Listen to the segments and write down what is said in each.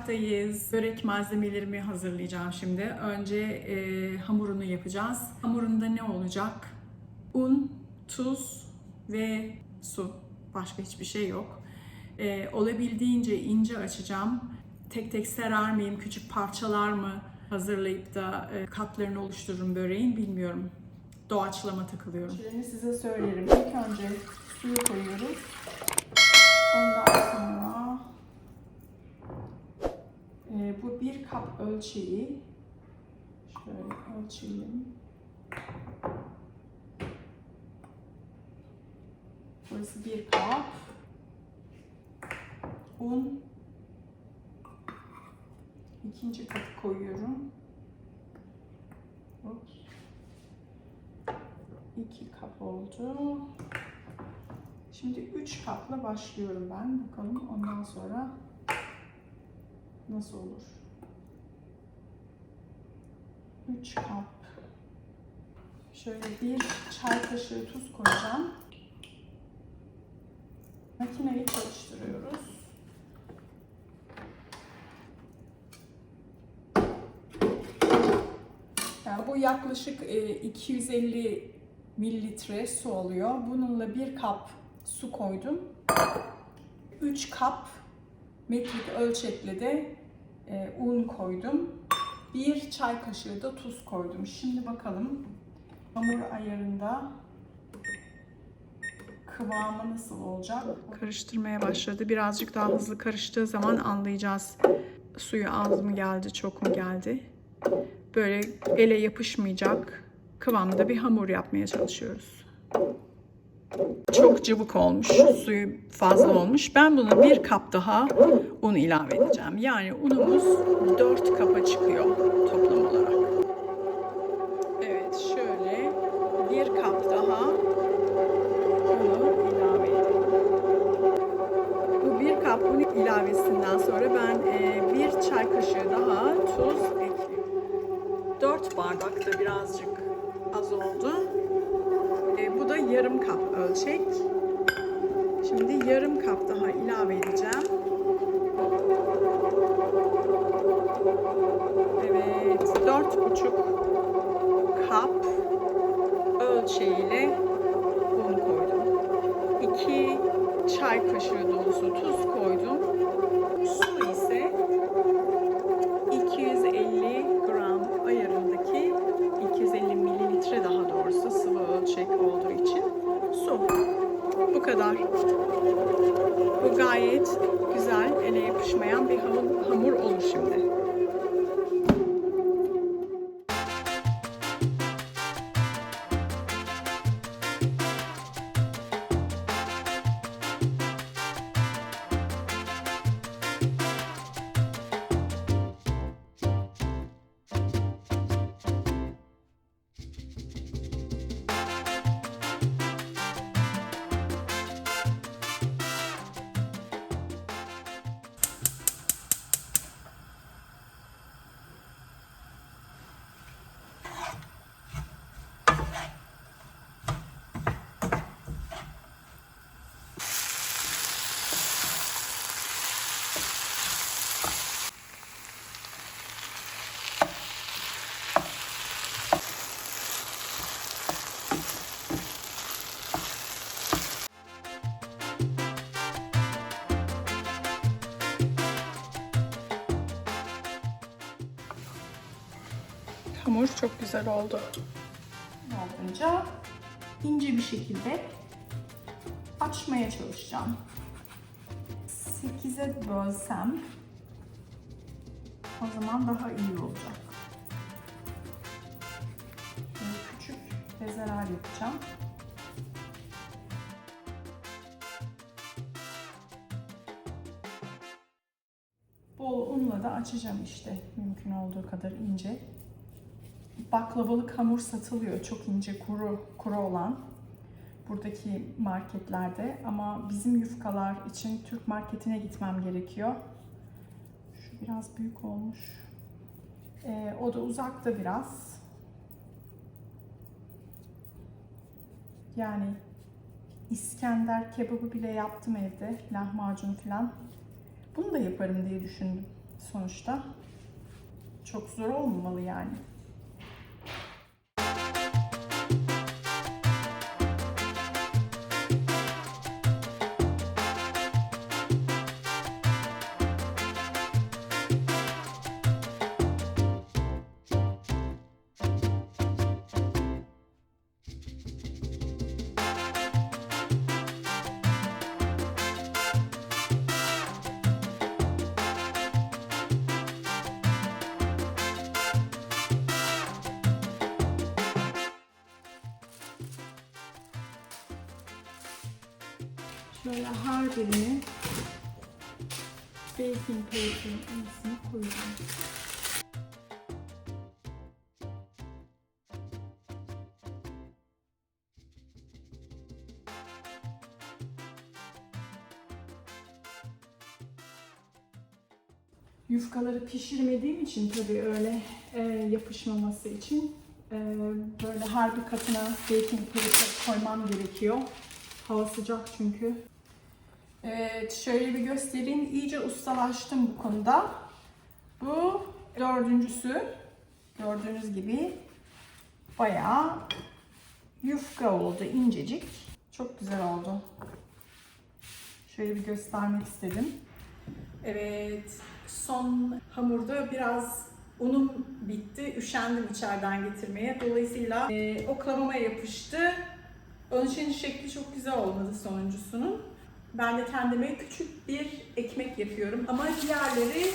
Mutfaktayız. Börek malzemelerimi hazırlayacağım şimdi. Önce e, hamurunu yapacağız. Hamurunda ne olacak? Un, tuz ve su. Başka hiçbir şey yok. E, olabildiğince ince açacağım. Tek tek serer miyim, küçük parçalar mı hazırlayıp da e, katlarını oluştururum böreğin bilmiyorum. Doğaçlama takılıyorum. Şimdi size söylerim. İlk önce suyu koyuyoruz. Ondan sonra e, bu bir kap ölçeği şöyle ölçelim. Burası bir kap. Un. İkinci kapı koyuyorum. Ups. İki kap oldu. Şimdi 3 kapla başlıyorum ben. Bakalım ondan sonra nasıl olur. 3 kap. Şöyle bir çay kaşığı tuz koyacağım. Makineyi çalıştırıyoruz. Yani bu yaklaşık e, 250 mililitre su oluyor. Bununla bir kap su koydum. 3 kap metrik ölçekli de e, un koydum. Bir çay kaşığı da tuz koydum. Şimdi bakalım hamur ayarında kıvamı nasıl olacak? Karıştırmaya başladı. Birazcık daha hızlı karıştığı zaman anlayacağız. Suyu az mı geldi, çok mu geldi? Böyle ele yapışmayacak kıvamda bir hamur yapmaya çalışıyoruz. Çok cıvık olmuş, suyu fazla olmuş. Ben buna bir kap daha un ilave edeceğim. Yani unumuz 4 kapa çıkıyor toplam olarak. Evet, şöyle bir kap daha unu ilave edelim. Bu bir kap un ilavesinden sonra ben e, bir çay kaşığı daha tuz ekliyorum. 4 bardak da birazcık az oldu. Yarım kap ölçek. Şimdi yarım kap daha ilave edeceğim. Evet, dört buçuk kap ölçeğiyle un koydum. 2 çay kaşığı dolusu tuz koydum. Hamur çok güzel oldu. Olduğunca ince bir şekilde açmaya çalışacağım. 8'e bölsem o zaman daha iyi olacak. Böyle küçük bezeler yapacağım. Bol unla da açacağım işte mümkün olduğu kadar ince baklavalık hamur satılıyor. Çok ince kuru kuru olan buradaki marketlerde ama bizim yufkalar için Türk marketine gitmem gerekiyor. Şu biraz büyük olmuş. Ee, o da uzakta biraz. Yani İskender kebabı bile yaptım evde. Lahmacun falan. Bunu da yaparım diye düşündüm. sonuçta. Çok zor olmamalı yani. Şöyle her birini baking paper'ın arasına koyacağım. Yufkaları pişirmediğim için tabii öyle e, yapışmaması için e, böyle her bir katına baking paper koymam gerekiyor. Hava sıcak çünkü. Evet, şöyle bir göstereyim. İyice ustalaştım bu konuda. Bu dördüncüsü. Gördüğünüz gibi bayağı yufka oldu, incecik. Çok güzel oldu. Şöyle bir göstermek istedim. Evet, son hamurda biraz unum bitti. Üşendim içeriden getirmeye. Dolayısıyla e, oklamama yapıştı. Onun için şekli çok güzel olmadı sonuncusunun. Ben de kendime küçük bir ekmek yapıyorum. Ama diğerleri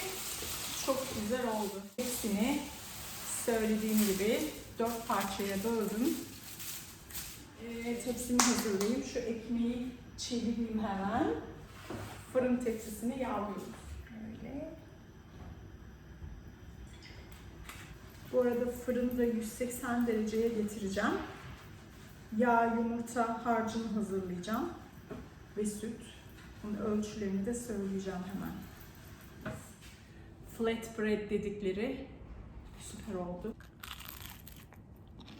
çok güzel oldu. Hepsini söylediğim gibi dört parçaya böldüm. Ee, tepsimi hazırlayayım. Şu ekmeği çevireyim hemen. Fırın tepsisini yağlıyorum. Böyle. Bu arada fırını da 180 dereceye getireceğim. Yağ, yumurta harcını hazırlayacağım ve süt. Bunun ölçülerini de söyleyeceğim hemen. Flatbread dedikleri süper oldu.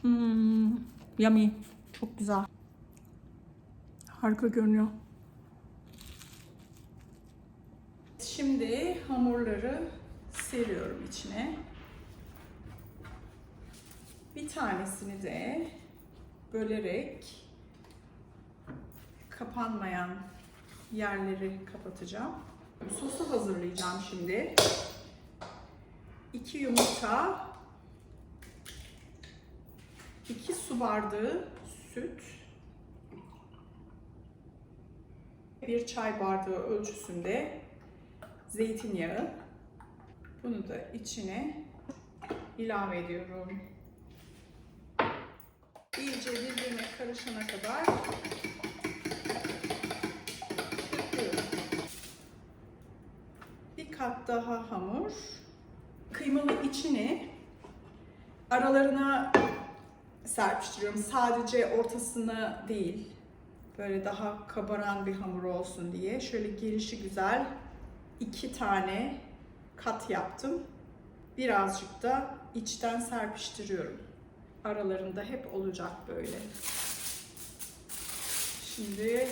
Hmm, yummy. Çok güzel. Harika görünüyor. Şimdi hamurları seriyorum içine. Bir tanesini de bölerek kapanmayan yerleri kapatacağım. Sosu hazırlayacağım şimdi. 2 yumurta, 2 su bardağı süt, 1 çay bardağı ölçüsünde zeytinyağı. Bunu da içine ilave ediyorum. İyice birbirine karışana kadar daha hamur. Kıymalı içini aralarına serpiştiriyorum. Sadece ortasına değil. Böyle daha kabaran bir hamur olsun diye. Şöyle gelişi güzel iki tane kat yaptım. Birazcık da içten serpiştiriyorum. Aralarında hep olacak böyle. Şimdi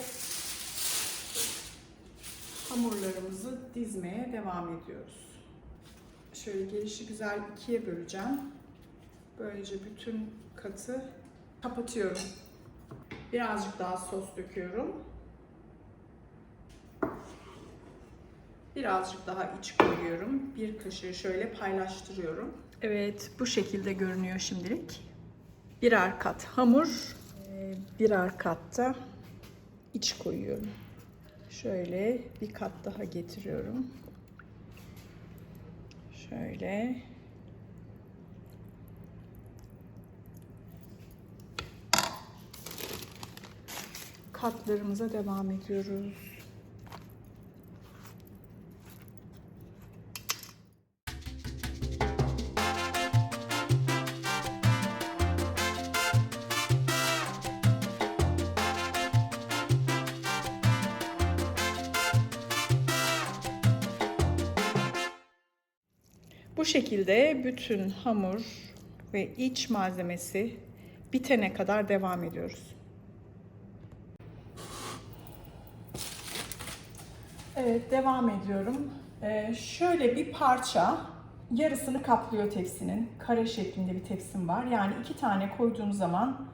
hamurlarımızı dizmeye devam ediyoruz. Şöyle gelişi güzel ikiye böleceğim. Böylece bütün katı kapatıyorum. Birazcık daha sos döküyorum. Birazcık daha iç koyuyorum. Bir kaşığı şöyle paylaştırıyorum. Evet, bu şekilde görünüyor şimdilik. Birer kat hamur, e, birer kat da iç koyuyorum. Şöyle bir kat daha getiriyorum. Şöyle. Katlarımıza devam ediyoruz. Bu şekilde bütün hamur ve iç malzemesi bitene kadar devam ediyoruz. Evet devam ediyorum. Ee, şöyle bir parça yarısını kaplıyor tepsinin. Kare şeklinde bir tepsim var. Yani iki tane koyduğum zaman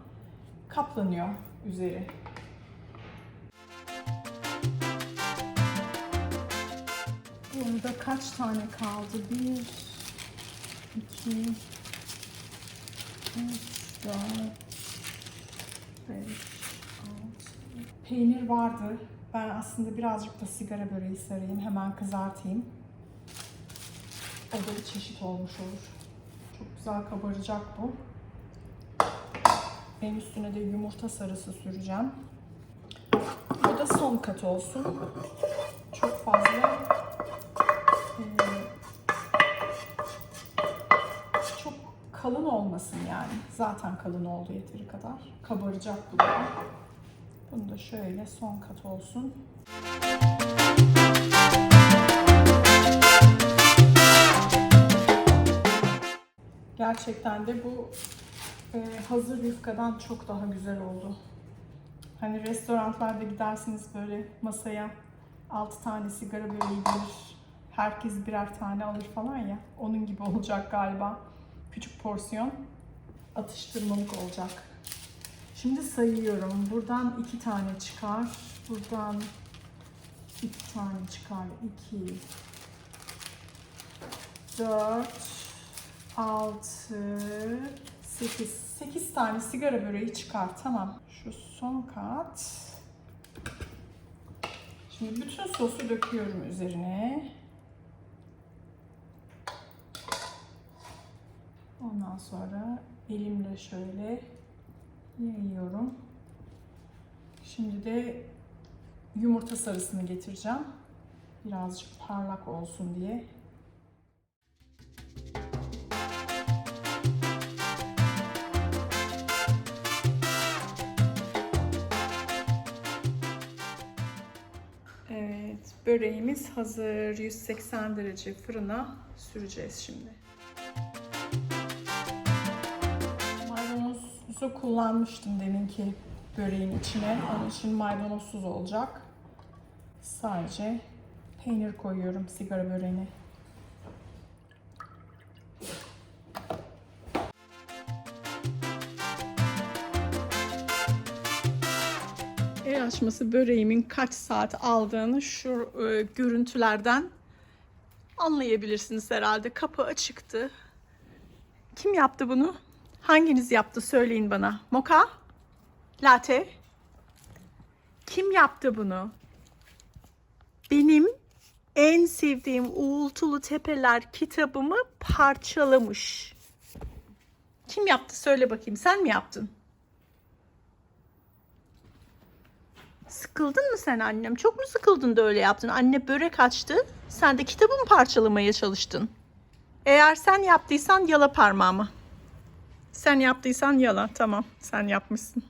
kaplanıyor üzeri. Burada kaç tane kaldı? Bir, iki, üç, dört, beş, altı. Peynir vardı. Ben aslında birazcık da sigara böreği sarayım. Hemen kızartayım. O da bir çeşit olmuş olur. Çok güzel kabaracak bu. En üstüne de yumurta sarısı süreceğim. Bu da son kat olsun. Çok fazla kalın olmasın yani. Zaten kalın oldu yeteri kadar. Kabaracak bu da. Bunu da şöyle son kat olsun. Gerçekten de bu e, hazır yufkadan çok daha güzel oldu. Hani restoranlarda gidersiniz böyle masaya 6 tane sigara böreği gelir. Herkes birer tane alır falan ya. Onun gibi olacak galiba. Küçük porsiyon atıştırmalık olacak. Şimdi sayıyorum. Buradan iki tane çıkar. Buradan iki tane çıkar. İki, dört, altı, sekiz. Sekiz tane sigara böreği çıkar. Tamam. Şu son kat. Şimdi bütün sosu döküyorum üzerine. Ondan sonra elimle şöyle yayıyorum. Şimdi de yumurta sarısını getireceğim. Birazcık parlak olsun diye. Böreğimiz hazır. 180 derece fırına süreceğiz şimdi. Maydanozu kullanmıştım deminki böreğin içine. Onun için maydanozsuz olacak. Sadece peynir koyuyorum sigara böreğine. El açması böreğimin kaç saat aldığını şu e, görüntülerden anlayabilirsiniz herhalde. Kapı açıktı. Kim yaptı bunu? Hanginiz yaptı söyleyin bana. Moka? Latte? Kim yaptı bunu? Benim en sevdiğim Uğultulu Tepeler kitabımı parçalamış. Kim yaptı söyle bakayım. Sen mi yaptın? Sıkıldın mı sen annem? Çok mu sıkıldın da öyle yaptın? Anne börek açtı. Sen de kitabı mı parçalamaya çalıştın? Eğer sen yaptıysan yala parmağımı. Sen yaptıysan yala. Tamam. Sen yapmışsın.